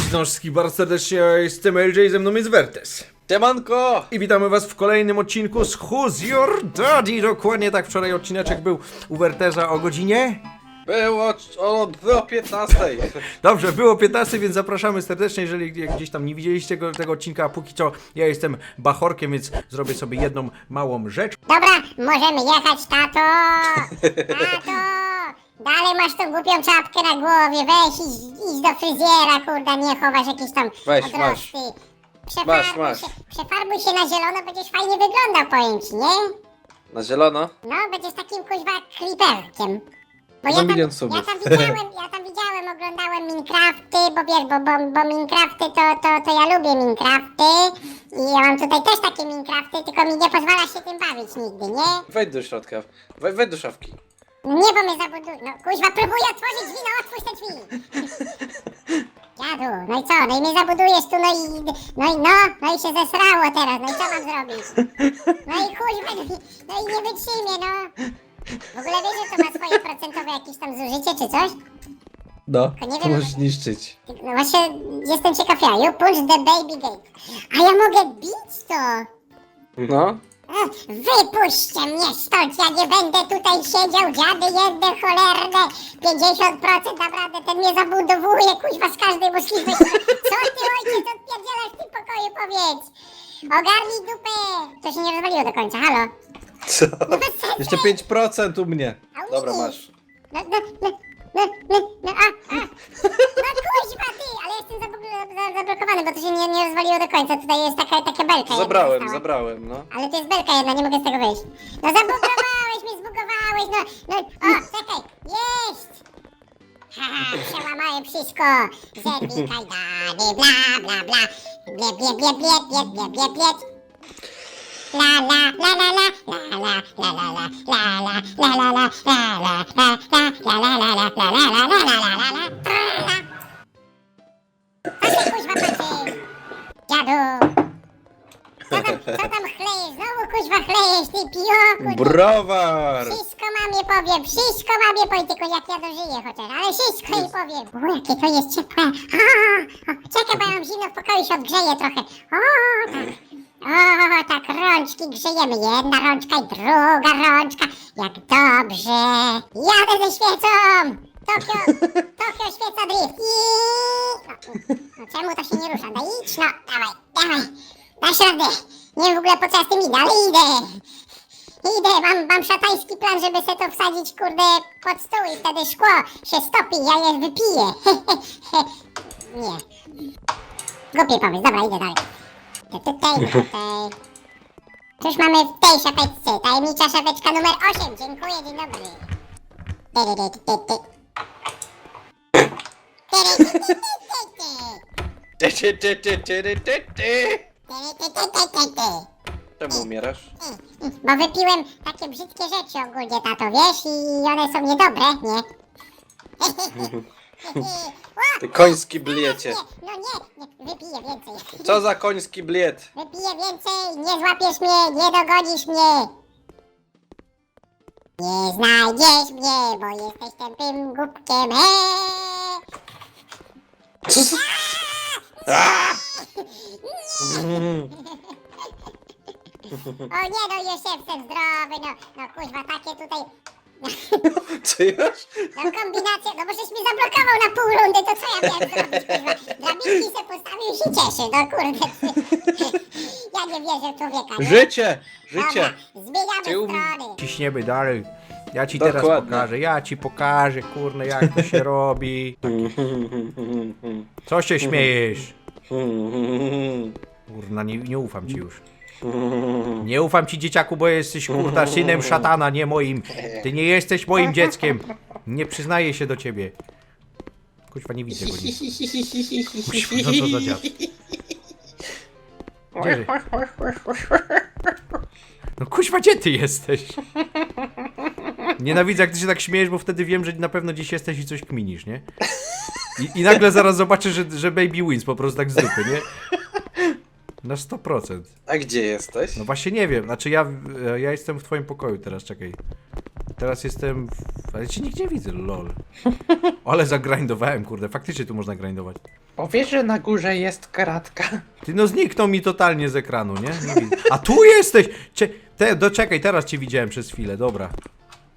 Cześć Nożski, bardzo serdecznie jestem LJ, ze mną jest Wertes. Siemanko! I witamy was w kolejnym odcinku z Who's Your Daddy? Dokładnie tak, wczoraj odcineczek był u Werteza o godzinie... Było o, o 15. Dobrze, było 15, więc zapraszamy serdecznie, jeżeli gdzieś tam nie widzieliście tego, tego odcinka, a póki co ja jestem bachorkiem, więc zrobię sobie jedną małą rzecz. Dobra, możemy jechać, tato! Tato! Dalej masz tą głupią czapkę na głowie, weź idź, idź do fryzjera, kurde, nie chowasz jakieś tam Weź, odrosty. Przefarbuj, Masz, masz. Się, przefarbuj się na zielono, będziesz fajnie wyglądał, powiem ci, nie? Na zielono? No, będziesz takim kuźwa creeperkiem. Bo Za ja milion tam, subów. ja tam widziałem, ja tam widziałem, oglądałem Minecrafty, bo wiesz, bo, bo, bo Minecrafty to, to, to ja lubię Minecrafty i ja mam tutaj też takie Minecrafty, tylko mi nie pozwala się tym bawić nigdy, nie? Wejdź do środka. We, wejdź do szafki. Nie, bo mnie zabuduje. No kuźwa, próbuję otworzyć drzwi, no otwórz te drzwi. Dziadu, no i co? No i mnie zabudujesz tu, no i, no i no, no i się zesrało teraz, no i co mam zrobić? No i kuźwa, no i, no i nie wytrzymie, no. W ogóle wiesz, że to ma swoje procentowe jakieś tam zużycie czy coś? No, To nie wiem, możesz niszczyć. No właśnie, jestem ciekaw ja. You push the baby gate. A ja mogę bić to? No. Wypuśćcie mnie stąd, ja nie będę tutaj siedział, dziady jedne cholerne, 50% naprawdę, ten mnie zabudowuje, kuźwa, z każdej możliwości. Co ty ojciec odpierdzielasz w tym pokoju, powiedz? Ogarnij dupę! To się nie rozwaliło do końca, halo? Co? No bez sensu. Jeszcze 5% u mnie. A u Dobra, mnie? masz. No, no, no, no, no, no, a, a. No kuźwa ty, ale jestem zablo- za- zablokowany, bo to się nie, nie rozwaliło do końca, tutaj jest taka, taka belka jedna Zabrałem, została. zabrałem, no. Ale to jest belka jedna, nie mogę z tego wyjść. No zablokowałeś mnie, zbugowałeś, no, no, o, czekaj, jest! Haha, przełamałem wszystko, zerwij kajdany, bla, bla, bla, blie, blie, blie, blie, blie, blie, blie, blie. La la la la! Co tam, co tam chlejesz? Znowu kuźwa chlejesz, ty pioku! Browar! Wszystko mamie powiem, wszystko mamie powiem, tylko jak ja dożyję chociaż, ale wszystko jej powiem. O, jakie to jest ciepłe. O, o, czekaj, bo ja mam zimno w pokoju, się odgrzeję trochę. O, tak. O, tak, rączki grzejemy. Jedna rączka i druga rączka. Jak dobrze. Jadę ze świecą. Tokio, Tokio świeca drift. I... No, czemu to się nie rusza? No idź, no, dawaj, dawaj. Dasz radę. Nie wiem w ogóle po co ja z tym idę, ale idę. Idę, mam, mam szatański plan, żeby se to wsadzić, kurde, pod stół i wtedy szkło się stopi, ja je wypiję. Nie. Głupi pomysł, dobra, idę dalej. To tutaj, tutaj. Cóż mamy w tej szafeczce? Tajemnicza szafeczka numer 8. Dziękuję, dzień dobry. Tyry, ty, ty, ty. Tyry, ty, ty, ty, ty, ty. Ty, ty, ty, ty, ty, ty, ty, ty. Tyry, ty, ty, ty, ty, ty. Czemu umierasz? Bo wypiłem takie brzydkie rzeczy ogólnie, tato, wiesz? I one są niedobre, nie? Ty koński bliecie. Nie, no nie, nie, wypiję więcej. Co za koński bliet? Wypiję więcej, nie złapiesz mnie, nie dogonisz mnie. Nie znajdziesz mnie, bo jesteś tępym głupkiem. Eee! Co za... Aaa! O nie, no już jestem zdrowy, no, no kuźwa, takie tutaj, Co już? no kombinacje, no bo żeś mnie zablokował na pół rundy, to co ja miałem zrobić, kuźwa? Drabinki se postawił i się cieszy, no kurde. Ja nie wierzę w człowieka, nie? Życie! Życie! Dobra, zmieniamy Ty um- strony. Ciśniemy dalej. Ja ci teraz Dokładnie. pokażę, ja ci pokażę, kurno, jak to się robi. Co się śmiejesz? Kurna, nie, nie ufam ci już. Nie ufam ci dzieciaku, bo jesteś kurta synem szatana, nie moim. Ty nie jesteś moim dzieckiem. Nie przyznaję się do ciebie. Kuźwa, nie widzę go nic. Kuźwa, no co za dziad. Gdzie? No kuźwa, gdzie ty jesteś? Nienawidzę, jak ty się tak śmiejesz, bo wtedy wiem, że na pewno gdzieś jesteś i coś kminisz, nie? I, i nagle zaraz zobaczę, że, że Baby wins po prostu tak z dupy, nie? Na 100%. A gdzie jesteś? No właśnie nie wiem, znaczy ja, ja jestem w twoim pokoju teraz, czekaj. Teraz jestem... W... Ale cię nigdzie nie widzę, lol. Ale zagrindowałem, kurde. Faktycznie tu można grindować. Powiesz, że na górze jest kratka. Ty no zniknął mi totalnie z ekranu, nie? nie widzę. A tu jesteś! Cie... Te, doczekaj, teraz cię widziałem przez chwilę, dobra.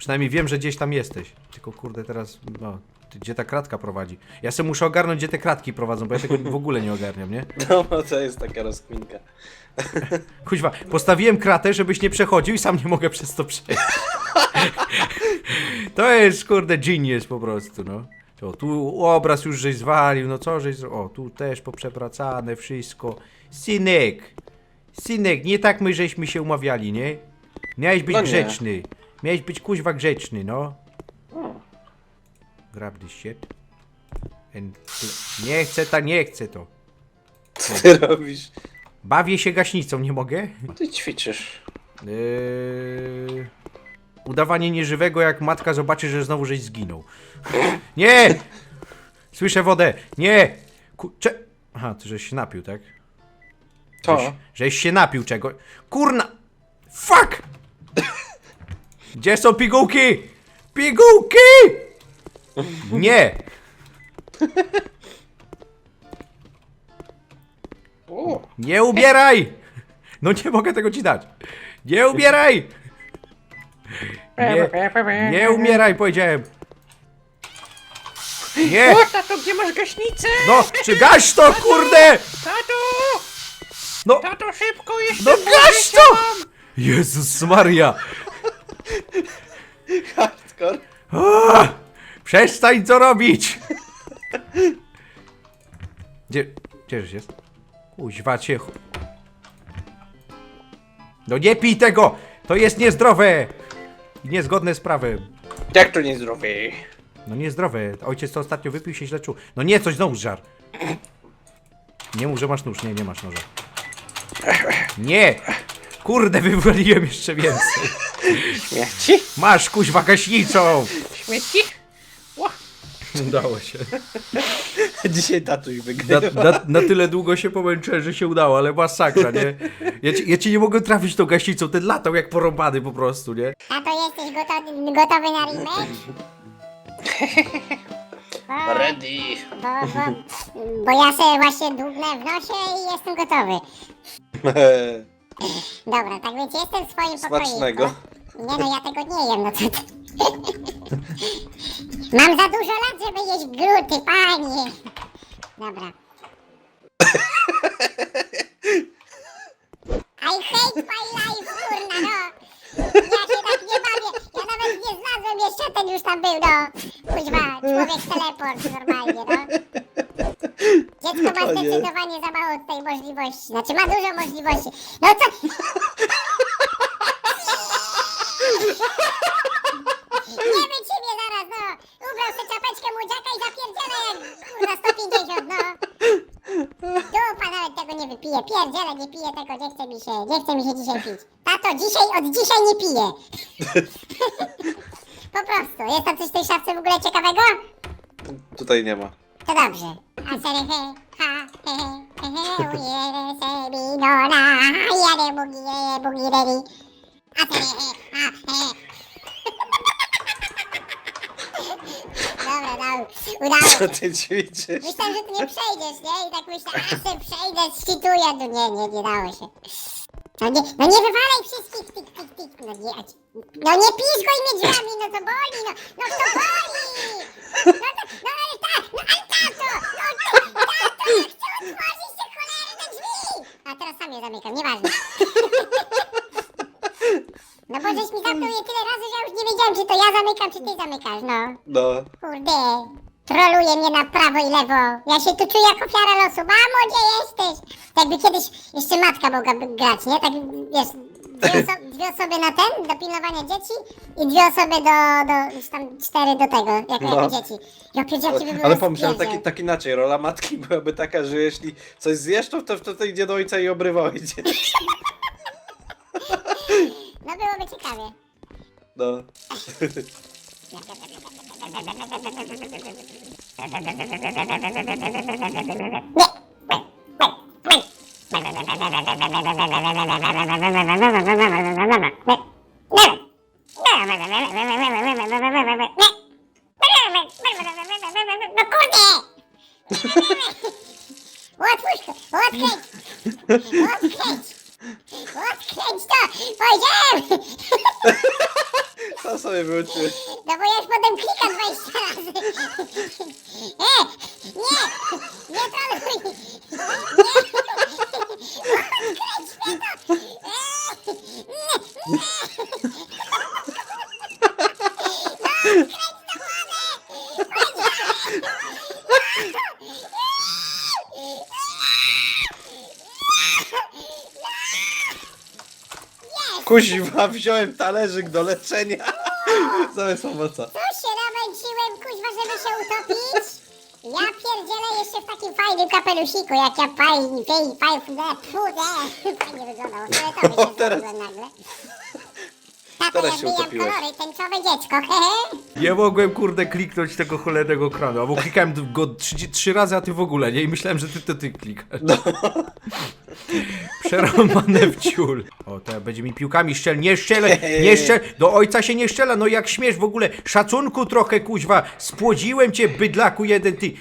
Przynajmniej wiem, że gdzieś tam jesteś. Tylko kurde teraz, no, ty- gdzie ta kratka prowadzi? Ja sobie muszę ogarnąć, gdzie te kratki prowadzą, bo ja tego w ogóle nie ogarniam, nie? No, no to jest taka rozkminka. Kuźwa, postawiłem kratę, żebyś nie przechodził i sam nie mogę przez to przejść. to jest, kurde, genius po prostu, no. O, tu obraz już żeś zwalił, no co żeś. O, tu też poprzepracane wszystko. Synek! Synek, nie tak my żeśmy się umawiali, nie? Miałeś być No nie. grzeczny. Miałeś być kuźwa grzeczny, no. Grab this shit. And... Nie chcę ta, nie chcę to. Co ty robisz? Bawię się gaśnicą, nie mogę? Ty ćwiczysz. Yy... Udawanie nieżywego, jak matka zobaczy, że znowu żeś zginął. Nie! Słyszę wodę! Nie! Kurczę... Aha, ty żeś się napił, tak? To? Żeś, żeś się napił czego? Kurna! Fuck! Gdzie są pigułki? Pigułki! Nie! O, Nie ubieraj! No nie mogę tego ci dać. Nie ubieraj! Nie, nie umieraj, powiedziałem. Nie! O, tato, gdzie masz gaśnicę? No, czy gaś to, kurde! Tato! No, Tato, szybko, jeszcze no gaś to! Jezus Maria! Hardcore. A, przestań co robić! Gdzie, gdzież jest? Kuźwa cię. No nie pij tego! To jest niezdrowe! I niezgodne z prawem. Jak to niezdrowie? No niezdrowe. Ojciec to ostatnio wypił się źle czuł. No nie, coś znowu żar. Nie mów, że masz nóż. Nie, nie masz noża. Nie! Kurde, wywaliłem jeszcze więcej. Śmierci? Masz kuźwa gaśnicą! Śmieci? Udało się. Dzisiaj tatuś Na, wygrywa. na, na tyle długo się pomęczyłem, że się udało, ale masakra, nie? Ja ci, ja ci nie mogę trafić tą gaśnicą, ten latał jak porąbany po prostu, nie? Tato, jesteś gotowy, gotowy na remake? Bo, Ready. bo, bo, bo ja sobie właśnie długnę w nosie i jestem gotowy. Dobra, tak więc jestem w swoim pokoju. Smacznego. Nie no, ja tego nie jem, no co ty. Mam za dużo lat, żeby jeść gluty, panie. Dobra. I hate my life, kurna, no. Ja się tak nie bawię. Ja nawet nie znalazłem jeszcze, ten już tam był, no. Kuźwa, człowiek teleport normalnie, no. Ma zdecydowanie za mało tej możliwości. Znaczy ma dużo możliwości. No co? Nie my ciebie zaraz, no! Ubrał sobie czapeczkę młodziaka i zapierdziela jak kurwa 150, no! Dupa nawet tego nie wypije, pierdzielę, nie piję tego, nie chce mi się, nie chce mi się dzisiaj pić. Tato, dzisiaj, od dzisiaj nie piję! po prostu, jest tam coś w tej szafce w ogóle ciekawego? Tutaj nie ma. To dobrze. A sery he, Dobra, udało Co ty ćwiczysz? Myślałem, że ty nie przejdziesz, nie? I tak myślę, a se przejdę, ścituję. No nie, nie, nie dało się. No nie, no nie wywalaj wszystkich tik, tik, tik. No nie, no nie piszkoj mnie drzwiami, no to boli, no, no to boli. No, to, no ale tak, no ale tato, no to, tato, ja chcę otworzyć te cholerne drzwi. A teraz sam je zamykam, nieważne. No bo żeś mi zamknął je tyle razy, że ja już nie wiedziałem, czy to ja zamykam, czy ty zamykasz, no. No. Kurde, troluje mnie na prawo i lewo. Ja się tu czuję jak ofiara losu. Mamo, gdzie jesteś? Tak jakby kiedyś jeszcze matka mogłaby grać, nie? Tak, wiesz, dwie, oso- dwie osoby na ten, do pilnowania dzieci i dwie osoby do, do już tam cztery do tego, jak, No. jako dzieci. Ja by Ale pomyślałem tak, tak inaczej. Rola matki byłaby taka, że jeśli coś zjesz, to to wtedy idzie do ojca i obrywa ojciec. No byłoby ciekawie. No. No kurde! Otwórz! Odkręć! Odkręć! Odkręć to! Powiedziałem! Sam sobie wyłączyłem. No bo ja już potem klikam 20 razy. E! Nie! Nie troluj! Nie! Odkręć mnie to! E! Nie! Nie! Kuźwa, wziąłem talerzyk do leczenia. Zamiast owoca. Tu się namęczyłem, kuźwa, żeby się utopić. Ja pierdzielę jeszcze w takim fajnym kapelusiku, jak ja fajnie, fajnie, fajnie, fajnie, fajnie wyglądał. Fioletowy O, się teraz- zrobiłem nagle. Teraz ja się utopiłeś. kolory, tęczowe dziecko, hehe. Nie mogłem, kurde, kliknąć tego cholernego ekranu, albo klikałem go trzy, trzy razy, a ty w ogóle, nie? I myślałem, że ty to ty klikasz. Przerąbane w ciul. O, to będzie mi piłkami szczel. Nie strzelę, nie strzel. Do ojca się nie strzela, no jak śmiesz w ogóle. Szacunku trochę, kuźwa. Spłodziłem cię, bydlaku jeden, ty.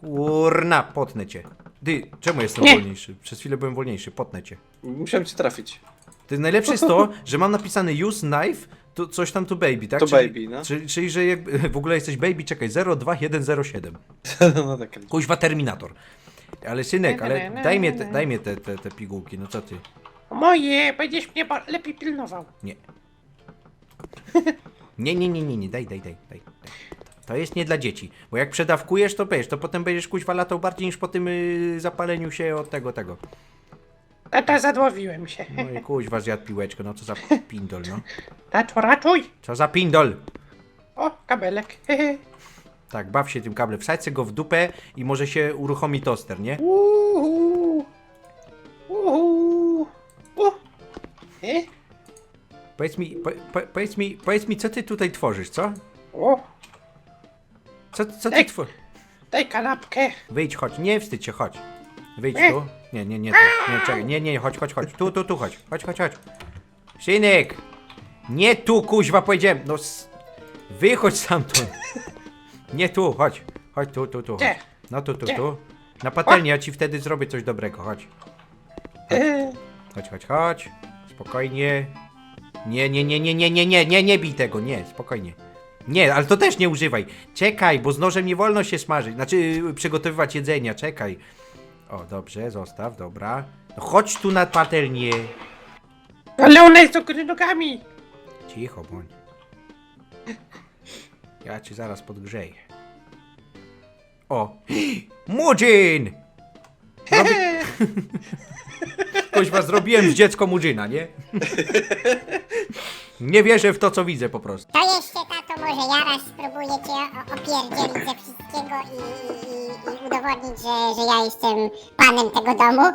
Kurna, potnę cię. Ty, czemu jestem Nie. wolniejszy? Przez chwilę byłem wolniejszy, potnę cię. Musiałem cię trafić. To najlepsze jest to, że mam napisane use knife, to coś tam to baby, tak? To czyli, baby, no. Czyli, czyli że jakby, w ogóle jesteś baby, czekaj, 02107. No tak. Kuźwa Terminator. Ale synek, ale daj mnie te, daj mnie te, te, te pigułki, no co ty? Moje, będziesz mnie ba- lepiej pilnował. Nie. Nie, nie, nie, nie, nie, daj, daj, daj, daj. daj. To jest nie dla dzieci, bo jak przedawkujesz, to wiesz, to potem będziesz kuźwa latał bardziej niż po tym y, zapaleniu się od tego, tego. Tata, zadłowiłem się. No i kuźwa zjadł piłeczkę, no co za pindol, no. Tato, ratuj! Co za pindol. O, kabelek. Tak, baw się tym kablem, wsadź sobie go w dupę i może się uruchomi toster, nie? Uhu. Uhu. U. E? Powiedz mi, po, po, powiedz mi, powiedz mi, co ty tutaj tworzysz, co? O, Co, co ty Ej. tworzysz? daj kanapkę. Wyjdź, chodź, nie wstydź się, chodź. Wyjdź Nie. tu. Nie, nie, nie, tu. nie, czekaj, nie, nie, chodź, chodź, chodź. Tu, tu, tu, chodź, chodź, chodź, chodź. Synek! Nie tu, kuźwa, powiedziałem. No, s- wychodź stamtąd. Nie tu, chodź. Chodź tu, tu, tu. Chodź. No tu, tu, Gdzie? tu. Na patelnię, ja ci wtedy zrobię coś dobrego, chodź. E, Chodź, chodź, chodź. Spokojnie. Nie, nie, nie, nie, nie, nie, nie, nie, nie bij tego, nie, spokojnie. Nie, ale to też nie używaj. Czekaj, bo z nożem nie wolno się smażyć. Znaczy, yy, przygotowywać jedzenia, czekaj. O, dobrze, zostaw, dobra. No chodź tu na patelnię. ale ona jest do góry nogami. Cicho bądź. Ja ci zaraz podgrzeję. O! Mudzin! Zrobi... Kuźwa, zrobiłem z dziecko Mudzina, nie? Nie wierzę w to, co widzę po prostu. To jeszcze, tato, może ja raz spróbuję cię o- opierdzielić ze wszystkiego i, i, i udowodnić, że, że ja jestem panem tego domu.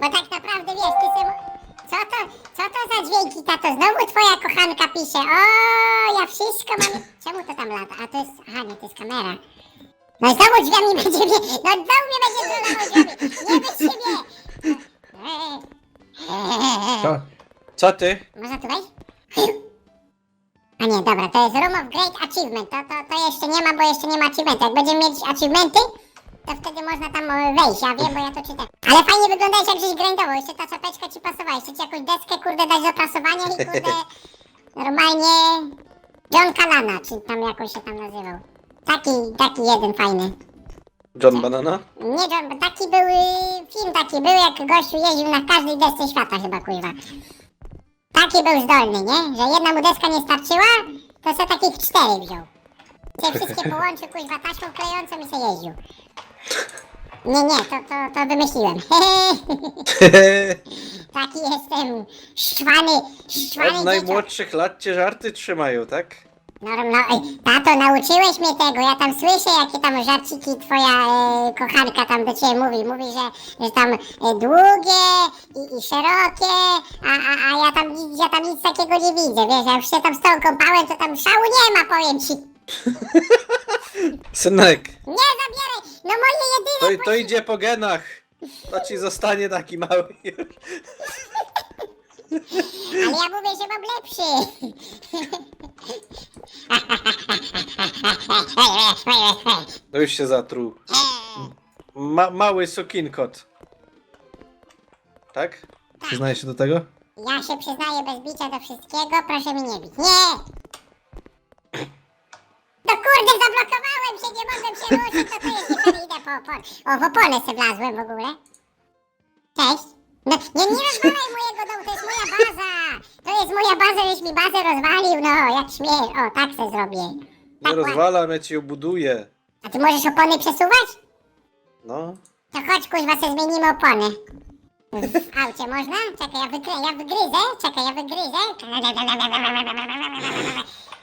Bo tak naprawdę, wiesz, ty. Co to, co to za dźwięki, tato? Znowu twoja kochanka pisze. O, ja wszystko mam... Czemu to tam lata? A to jest... Aha, nie, to jest kamera. No i znowu drzwiami będzie mnie... No znowu mnie będzie trollował drzwiami. Nie być siebie! Co? Co ty? Można tu wejść? A nie, dobra, to jest Room of Great Achievement. To, to, to jeszcze nie ma, bo jeszcze nie ma achievementu. Jak będziemy mieć achievementy, to wtedy można tam e, wejść. Ja wiem, bo ja to czytam. Ale fajnie wyglądałeś, jak żeś grindował. Jeszcze ta czapeczka ci pasowała. Jeszcze ci jakąś deskę, kurde, dać do prasowania i kurde... Normalnie... John Kalana, czy tam jakoś się tam nazywał. Taki, taki jeden fajny. John Banana? Nie John, bo taki był y, film taki był, jak gościu jeździł na każdej desce świata chyba, kuźwa. Taki był zdolny, nie? Że jedna mu deska nie starczyła, to se takich cztery wziął. Się wszystkie połączył, kuźwa, taśmą klejącą i se jeździł. Nie, nie, to, to, to wymyśliłem. Taki jestem szczwany, szczwany Od dzieciak. najmłodszych lat cię żarty trzymają, tak? No, no, ej, tato, nauczyłeś mnie tego, ja tam słyszę, jakie tam żarciki twoja e, kochanka tam do ciebie mówi. Mówi, że, że tam e, długie i, i szerokie, a, a, a ja, tam, nic- ja tam nic takiego nie widzę, wiesz, ja już się tam z tą kąpałem, to tam szału nie ma, powiem ci. Synek, Nie zabieraj, no moje to, jedyne... to idzie po genach. To ci zostanie taki mały już. Ale ja mówię, że mam lepszy. No już się zatruł. Ma, mały sukinkot. Tak? Przyznaję się do tego? Ja się przyznaję bez bicia do wszystkiego, proszę mi nie bić. Nie! Zablokowałem się, nie mogłem się ruszyć, to jest, nie będę idę po opon. O, w oponę se wlazłem w ogóle. Cześć. No, nie, nie rozwalaj mojego domu, to jest moja baza. To jest moja baza, żeś mi bazę rozwalił, no, jak śmiesz. O, tak se zrobię. Nie Tak, rozwalam, ja ci obuduję. A ty możesz opony przesuwać? No. To chodź, kuźwa, se zmienimy opony. W aucie można? Czekaj, ja, wygry, ja wygryzę. Czekaj, ja wygryzę.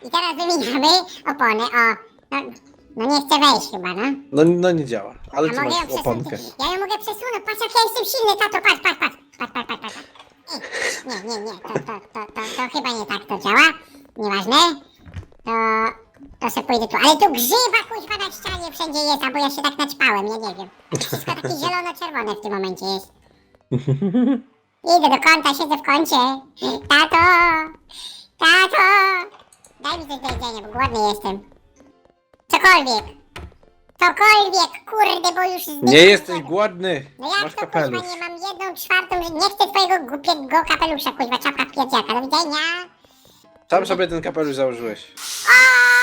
I teraz wymieniamy opony. O, no, no nie chcę wejść chyba, no. No, no nie działa. Ale A tu mogę ją masz przesunąć. oponkę. Ja ją mogę przesunąć. Patrz, jak ja jestem silny, tato, patrz, patrz, patrz. Patrz, patrz, patrz, patrz. Ej, Nie, nie, nie, to, to, to, to, to chyba nie tak to działa. Nieważne. To, to se pójdę tu. Ale tu grzyba, kuźwa, na ścianie wszędzie jest, albo ja się tak naćpałem, ja nie wiem. Wszystko takie zielono-czerwone w tym momencie jest. Idę do kąta, siedzę w kącie. Tato! Tato! Daj mi coś do jedzenia, bo głodny jestem. Cokolwiek. Cokolwiek, kurde, bo już... zdycham Nie jesteś głodny. No jak Masz to kapelusz. kuźwa, nie mam jedną czwartą, że nie chcę twojego głupiego kapelusza, kuźwa, czapka pierdziaka. Do widzenia. Sam sobie ten kapelusz założyłeś. Aaaa!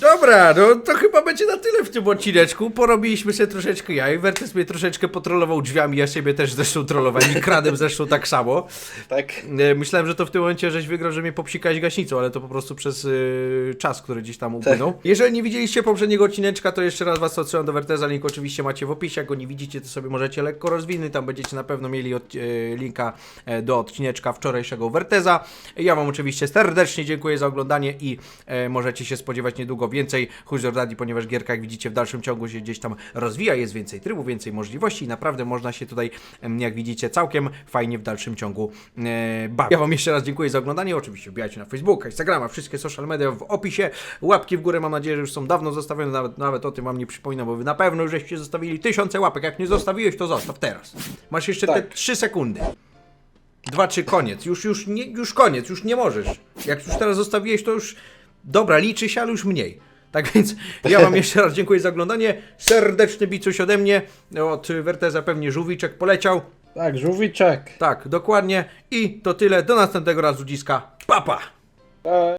Dobra, no to chyba będzie na tyle w tym odcineczku. Porobiliśmy sobie troszeczkę jaj. Wertes mnie troszeczkę potrolował drzwiami, ja siebie też zresztą trollowałem i kradem zresztą tak samo. Tak? E, Myślałem, że to w tym momencie żeś wygrał, że mnie popsikałeś gaśnicą, ale to po prostu przez y, czas, który gdzieś tam upłynął. Jeżeli nie widzieliście poprzedniego odcineczka, to jeszcze raz was odsyłam do Werteza, link oczywiście macie w opisie, jak go nie widzicie, to sobie możecie lekko rozwinąć, tam będziecie na pewno mieli od, e, linka e, do odcineczka wczorajszego Werteza. Ja wam oczywiście serdecznie dziękuję za oglądanie i e, możecie się spodziewać niedługo więcej Huzer Daddy, ponieważ gierka, jak widzicie, w dalszym ciągu się gdzieś tam rozwija, jest więcej trybów, więcej możliwości i naprawdę można się tutaj, jak widzicie, całkiem fajnie w dalszym ciągu e, bawić. Ja wam jeszcze raz dziękuję za oglądanie, oczywiście wbijajcie na Facebooka, Instagrama, wszystkie social media w opisie, łapki w górę, mam nadzieję, że już są dawno zostawione, nawet, nawet o tym wam nie przypominam, bo wy na pewno już żeście zostawili tysiące łapek, jak nie zostawiłeś, to zostaw teraz. Masz jeszcze te Tak. 3 sekundy. Dwa, trzy, koniec. Już, już, nie, już koniec, już nie możesz. Jak już teraz zostawiłeś, to już... Dobra, liczy się, ale już mniej. Tak więc ja wam jeszcze raz dziękuję za oglądanie. Serdeczny bicuś ode mnie. Od Werteza pewnie żółwiczek poleciał. Tak, żółwiczek. Tak, dokładnie. I to tyle. Do następnego razu dziska. Papa! Pa.